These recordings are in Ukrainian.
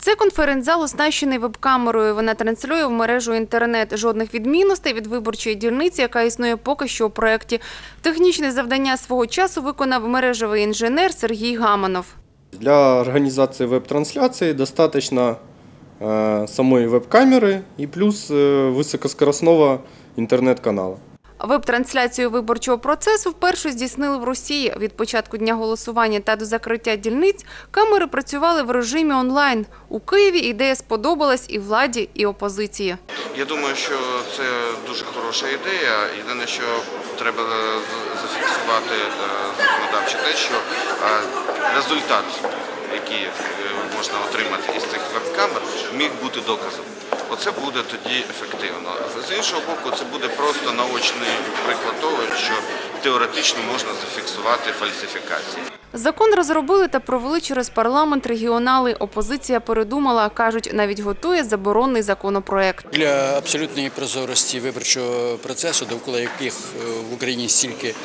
Це конференц-зал оснащений веб-камерою. Вона транслює в мережу інтернет. Жодних відмінностей від виборчої дільниці, яка існує поки що у проєкті. Технічне завдання свого часу виконав мережевий інженер Сергій Гаманов. Для организации веб-трансляции достаточно э, самой веб-камеры и плюс э, высокоскоростного интернет-канала. Веб-трансляцію виборчого процесу вперше здійснили в Росії. Від початку дня голосування та до закриття дільниць камери працювали в режимі онлайн. У Києві ідея сподобалась і владі, і опозиції. Я думаю, що це дуже хороша ідея. Єдине, що треба зафіксувати е, законодавчо те, що е, результат, який е, можна отримати із цих веб-камер, міг бути доказом. Оце буде тоді ефективно. З іншого боку, це буде просто наочний приклад того, що теоретично можна зафіксувати фальсифікації. Закон розробили та провели через парламент регіонали. Опозиція передумала, кажуть, навіть готує заборонний законопроект. Для абсолютної прозорості виборчого процесу, довкола яких е, в Україні стільки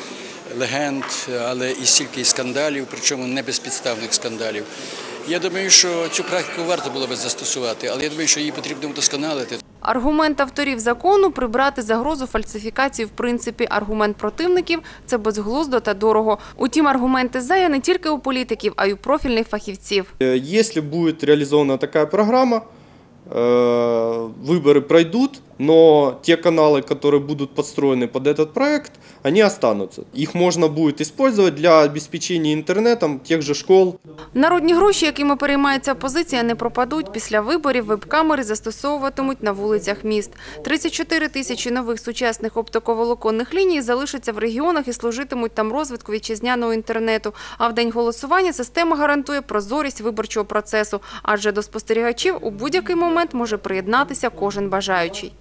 легенд, але і стільки скандалів, причому не безпідставних скандалів. Я думаю, що цю практику варто було би застосувати, але я думаю, що її потрібно вдосконалити. Аргумент авторів закону – прибрати загрозу фальсифікації в принципі. Аргумент противників – це безглуздо та дорого. Утім, аргументи «за» є не тільки у політиків, а й у профільних фахівців. Э, Если будет реализована такая программа, э, выборы пройдут, но те каналы, которые будут подстроены под этот проект, они останутся. Их можно будет использовать для обеспечения интернетом тех же школ, Народні гроші, якими переймається опозиція, не пропадуть. Після виборів веб-камери застосовуватимуть на вулицях міст. 34 тисячі нових сучасних оптиковолоконних ліній залишаться в регіонах і служитимуть там розвитку вітчизняного інтернету. А в день голосування система гарантує прозорість виборчого процесу, адже до спостерігачів у будь-який момент може приєднатися кожен бажаючий.